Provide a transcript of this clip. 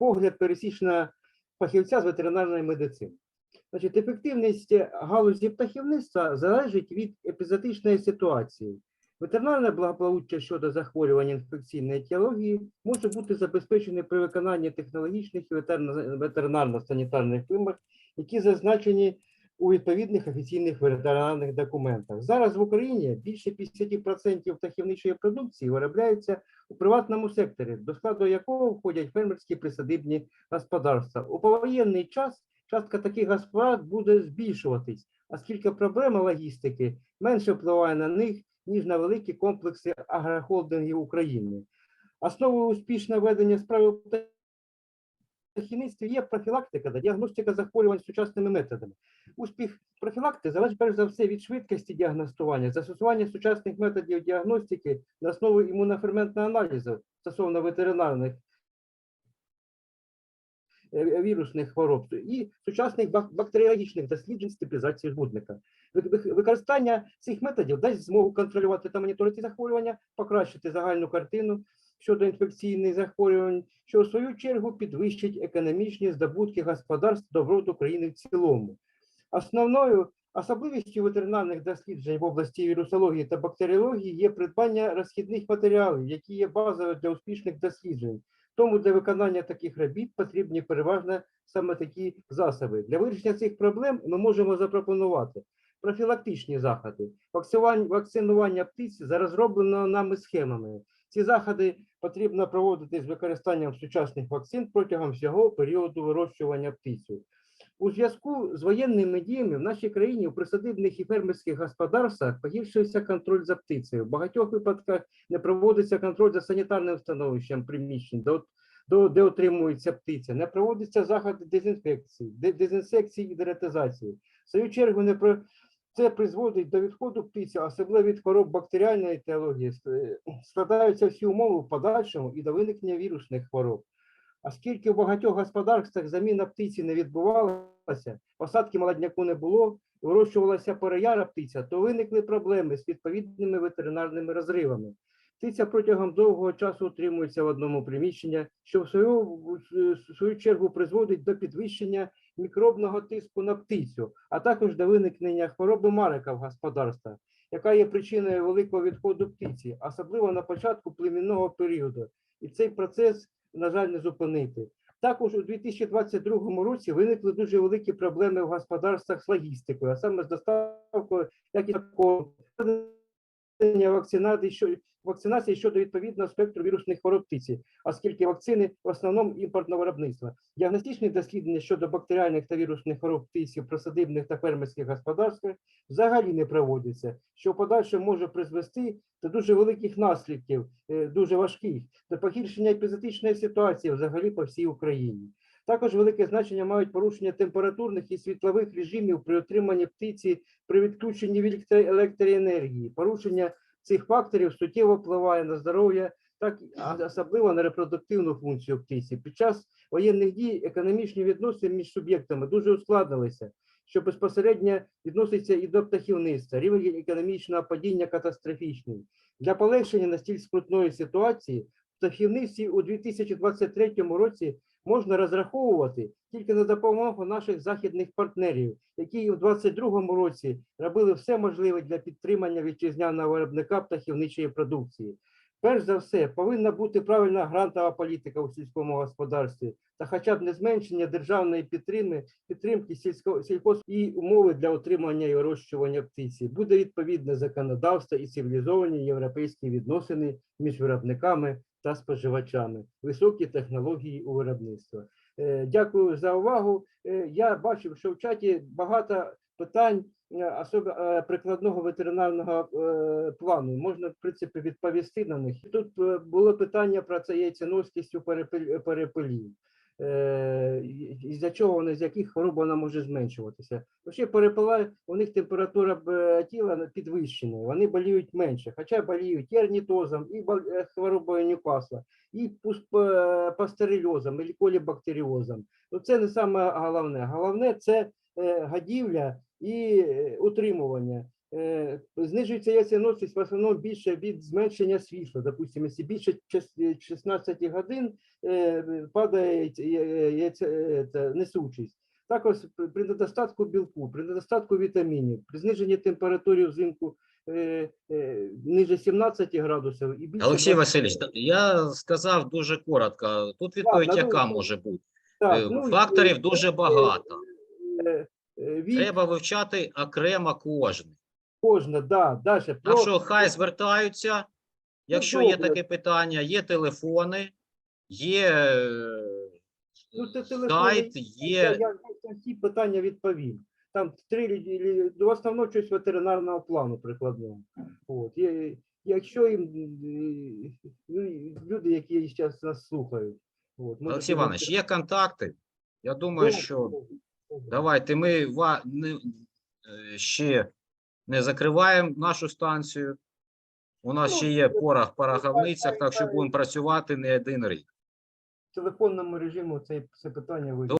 погляд пересічного фахівця з ветеринарної медицини. Значить, ефективність галузі птахівництва залежить від епізотичної ситуації. Ветеринарне благополуччя щодо захворювань інфекційної етіології може бути забезпечене при виконанні технологічних і ветеринарно-санітарних вимог, які зазначені у відповідних офіційних ветеринарних документах. Зараз в Україні більше 50% птахівничої продукції виробляється у приватному секторі, до складу якого входять фермерські присадибні господарства. У повоєнний час частка таких господарств буде збільшуватись, оскільки проблема логістики менше впливає на них, ніж на великі комплекси агрохолдингів України. Основою успішного ведення справи птахівництві є профілактика та діагностика захворювань сучасними методами. Успіх профілактики залежить перш за все від швидкості діагностування, застосування сучасних методів діагностики на основі імуноферментного аналізу стосовно ветеринарних е, вірусних хвороб і сучасних бактеріологічних досліджень з ви- Використання цих методів дасть змогу контролювати та моніторити захворювання, покращити загальну картину щодо інфекційних захворювань, що в свою чергу підвищить економічні здобутки господарств добробут України в цілому. Основною особливістю ветеринарних досліджень в області вірусології та бактеріології є придбання розхідних матеріалів, які є базовими для успішних досліджень. Тому для виконання таких робіт потрібні переважно саме такі засоби. Для вирішення цих проблем ми можемо запропонувати профілактичні заходи, вакцинування птиць за розробленими нами схемами. Ці заходи потрібно проводити з використанням сучасних вакцин протягом всього періоду вирощування птицю. У зв'язку з воєнними діями в нашій країні у присадибних і фермерських господарствах погіршується контроль за птицею. В багатьох випадках не проводиться контроль за санітарним становищем приміщень, до, де отримується птиця, не проводяться заходи дезінфекції, дезінсекції і дератизації. В свою чергу не про це призводить до відходу птиці, особливо від хвороб бактеріальної етіології. Е, Складаються всі умови в подальшому і до виникнення вірусних хвороб. Оскільки в багатьох господарствах заміна птиці не відбувалася, посадки молодняку не було, вирощувалася переяра птиця, то виникли проблеми з відповідними ветеринарними розривами. Птиця протягом довгого часу утримується в одному приміщенні, що в свою, в свою чергу призводить до підвищення мікробного тиску на птицю, а також до виникнення хвороби марика в господарствах, яка є причиною великого відходу птиці, особливо на початку племінного періоду. І цей процес, на жаль, не зупинити. Також у 2022 році виникли дуже великі проблеми в господарствах з логістикою, а саме з доставкою як і такого вакцинації, що вакцинації щодо відповідного спектру вірусних хвороб птиці, оскільки вакцини в основному імпортного виробництва. Діагностичні дослідження щодо бактеріальних та вірусних хвороб птиці в присадибних та фермерських господарствах взагалі не проводяться, що в подальшому може призвести до дуже великих наслідків, е, дуже важких, до погіршення епізотичної ситуації взагалі по всій Україні. Також велике значення мають порушення температурних і світлових режимів при отриманні птиці при відключенні від електроенергії. Порушення цих факторів суттєво впливає на здоров'я, так особливо на репродуктивну функцію птиці. Під час воєнних дій економічні відносини між суб'єктами дуже ускладнилися, що безпосередньо відноситься і до птахівництва. Рівень економічного падіння катастрофічний. Для полегшення настільки скрутної ситуації в птахівництві у 2023 році можна розраховувати тільки на допомогу наших західних партнерів, які у 2022 році робили все можливе для підтримання вітчизняного виробника птахівничої продукції. Перш за все, повинна бути правильна грантова політика у сільському господарстві та хоча б не зменшення державної підтримки, підтримки сільсько, сільхоз і умови для отримання і вирощування птиці. Буде відповідне законодавство і цивілізовані європейські відносини між виробниками та споживачами, високі технології у виробництва. Е, Дякую за увагу. Е, Я бачив, що в чаті багато питань е, особи прикладного ветеринарного плану. Можна, в принципі, відповісти на них. Тут було питання про це яйценоскість у перепелів. Із-за чого вона, з яких хвороб вона може зменшуватися. Взагалі перепела, у них температура тіла підвищена, вони боліють менше, хоча боліють і орнітозом, і е, хворобою Ньюкасла, і е, і колібактеріозом. Ну це не саме головне. Головне це е, годівля і утримування. Е, знижується яйценосність в основному більше від зменшення світла. Допустимо, якщо більше час- 16 годин е, падає е, несучість. Також при- недостатку білку, при недостатку вітамінів, при зниженні температури взимку ниже 17 градусів і більше Олексій 20. Васильович, я сказав дуже коротко. Тут відповідь надо- яка може бути? Так, ну, Факторів дуже багато. е, Треба вивчати окремо кожен. Кожна, да, далі. Так що хай звертаються, якщо є Ну, добре. таке питання, є телефони, є е, Ну, це телефони сайт, Я, є. я на всі питання відповім. Там три лі- лі- в основному щось ветеринарного плану прикладного. От. Є- Якщо їм е, ну, і люди, які зараз нас слухають. От, можуть Олексій Іванович, є контакти. Я думаю, що добре. давайте ми ва- не, е, ще не закриваємо нашу станцію. У нас Ну, ще є порох в пороховницях, так що будемо працювати не один рік. В телефонному режимі це, це питання вирішить.